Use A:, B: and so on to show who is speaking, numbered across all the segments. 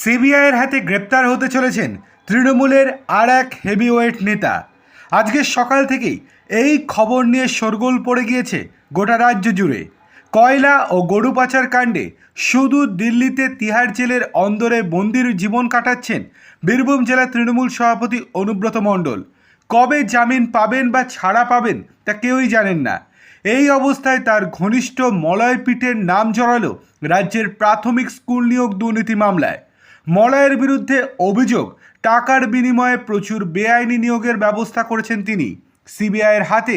A: সিবিআইয়ের হাতে গ্রেপ্তার হতে চলেছেন তৃণমূলের আর এক হেভিওয়েট নেতা। আজকে সকাল থেকেই এই খবর নিয়ে শোরগোল পড়ে গিয়েছে গোটা রাজ্য জুড়ে। কয়লা ও গরু পাচার কাণ্ডে শুধু দিল্লিতে তিহার জেলের অন্দরে বন্দির জীবন কাটাচ্ছেন বীরভূম জেলা তৃণমূল সভাপতি অনুব্রত মণ্ডল। কবে জামিন পাবেন বা ছাড়া পাবেন তা কেউই জানেন না। এই অবস্থায় তার ঘনিষ্ঠ মলয় পিঠের নাম জড়ালো রাজ্যের প্রাথমিক স্কুল নিয়োগ দুর্নীতি মামলায়। মলয়ের বিরুদ্ধে অভিযোগ, টাকার বিনিময়ে প্রচুর বেআইনি নিয়োগের ব্যবস্থা করেছেন তিনি। সিবিআইয়ের হাতে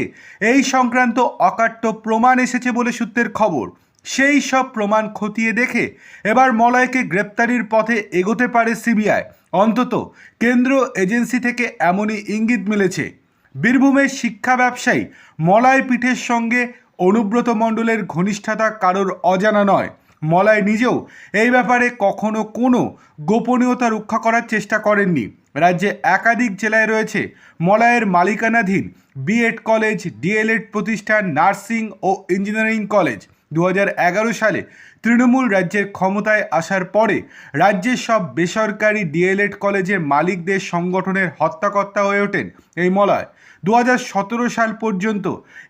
A: এই সংক্রান্ত অকাট্য প্রমাণ এসেছে বলে সূত্রের খবর। সেই সব প্রমাণ খতিয়ে দেখে এবার মলয়কে গ্রেপ্তারির পথে এগোতে পারে সিবিআই। অন্তত কেন্দ্র এজেন্সি থেকে এমনই ইঙ্গিত মিলেছে। বীরভূমের শিক্ষা ব্যবসায়ী মলয় পিঠের সঙ্গে অনুব্রত মণ্ডলের ঘনিষ্ঠতা কারোর অজানা নয়। মলয় নিজেও এই ব্যাপারে কখনো কোনো গোপনীয়তা রক্ষা করার চেষ্টা করেননি। রাজ্যে একাধিক জেলায় রয়েছে মলয়ের মালিকানাধীন B Ed college D El Ed প্রতিষ্ঠান, নার্সিং ও ইঞ্জিনিয়ারিং কলেজ। দু হাজার এগারো সালে তৃণমূল রাজ্যের ক্ষমতায় আসার পরে রাজ্যের সব বেসরকারি ডিএলএড কলেজের মালিকদের সংগঠনের হত্যাকর্তা হয়ে ওঠেন এই মলয়। দু হাজার সতেরো সাল পর্যন্ত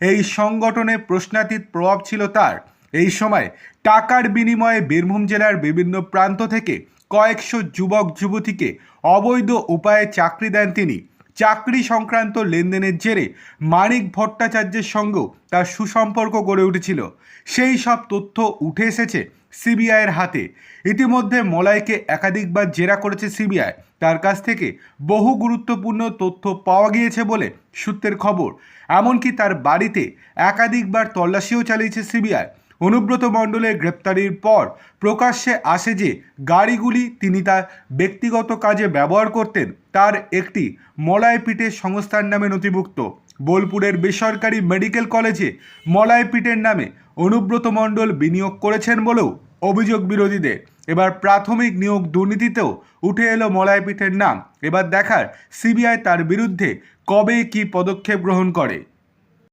A: এই সংগঠনে প্রশ্নাতীত প্রভাব ছিল তার। এই সময় টাকার বিনিময়ে বীরভূম জেলার বিভিন্ন প্রান্ত থেকে কয়েকশো যুবক, যুবতীকে অবৈধ উপায়ে চাকরি দেন তিনি। চাকরি সংক্রান্ত লেনদেনের জেরে মানিক ভট্টাচার্যের সঙ্গেও তার সুসম্পর্ক গড়ে উঠেছিল। সেই সব তথ্য উঠে এসেছে সিবিআইয়ের হাতে। ইতিমধ্যে মলয়কে একাধিকবার জেরা করেছে সিবিআই। তার কাছ থেকে বহু গুরুত্বপূর্ণ তথ্য পাওয়া গিয়েছে বলে সূত্রের খবর। এমনকি তার বাড়িতে একাধিকবার তল্লাশিও চালিয়েছে সিবিআই। অনুব্রত মণ্ডলের গ্রেপ্তারির পর প্রকাশ্যে আসে যে গাড়িগুলি তিনি তার ব্যক্তিগত কাজে ব্যবহার করতেন, তার একটি মলয়পীঠের সংস্থার নামে নথিভুক্ত। বোলপুরের বেসরকারি মেডিকেল কলেজে মলয়পীঠের নামে অনুব্রত মণ্ডল বিনিয়োগ করেছেন বলেও অভিযোগ বিরোধীদের। এবার প্রাথমিক নিয়োগ দুর্নীতিতেও উঠে এলো মলয়পীঠের নাম। এবার দেখার সিবিআই তার বিরুদ্ধে কবে কী পদক্ষেপ গ্রহণ করে।